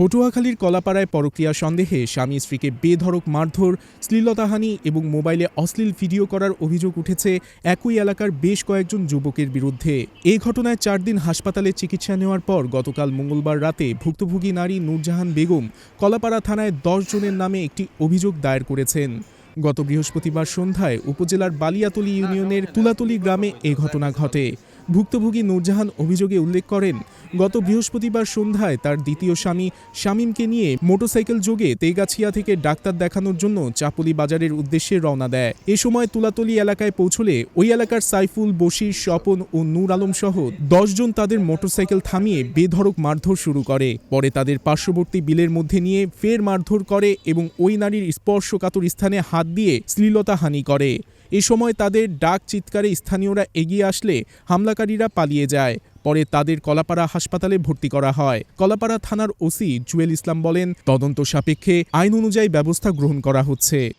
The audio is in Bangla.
পটুয়াখালীর কলাপাড়ায় পরক্রিয়া সন্দেহে স্বামী স্ত্রীকে বেধড়ক, মারধর, শ্লীলতাহানি এবং মোবাইলে অশ্লীল ভিডিও করার অভিযোগ উঠেছে একই এলাকার বেশ কয়েকজন যুবকের বিরুদ্ধে। এই ঘটনায় চার দিন হাসপাতালে চিকিৎসা নেওয়ার পর গতকাল মঙ্গলবার রাতে ভুক্তভোগী নারী নূরজাহান বেগম কলাপাড়া থানায় দশ জনের নামে একটি অভিযোগ দায়ের করেছেন। গত বৃহস্পতিবার সন্ধ্যায় উপজেলার বালিয়াতলি ইউনিয়নের তুলাতলী গ্রামে এ ঘটনা ঘটে। ভুক্তভোগী নূরজাহান অভিযোগে উল্লেখ করেন, গত বৃহস্পতিবার সন্ধ্যায় তার দ্বিতীয় স্বামী শামীমকে নিয়ে মোটরসাইকেল যোগে তেগাছিয়া থেকে ডাক্তার দেখানোর জন্য চাপলি বাজারের উদ্দেশ্যে রওনা দেয়। এ সময় তুলাতলী এলাকায় পৌঁছলে ওই এলাকার সাইফুল বশির স্বপন ও নূর আলম সহ দশজন তাদের মোটরসাইকেল থামিয়ে বেধড়ক মারধর শুরু করে। পরে তাদের পার্শ্ববর্তী বিলের মধ্যে নিয়ে ফের মারধর করে এবং ওই নারীর স্পর্শকাতর স্থানে হাত দিয়ে শ্লীলতাহানি করে। এ সময় তাদের ডাক চিৎকারে স্থানীয়রা এগিয়ে আসলে হামলাকারীরা পালিয়ে যায়। পরে তাদের কলাপাড়া হাসপাতালে ভর্তি করা হয়। কলাপাড়া থানার ওসি জুয়েল ইসলাম বলেন, তদন্ত সাপেক্ষে আইন অনুযায়ী ব্যবস্থা গ্রহণ করা হচ্ছে।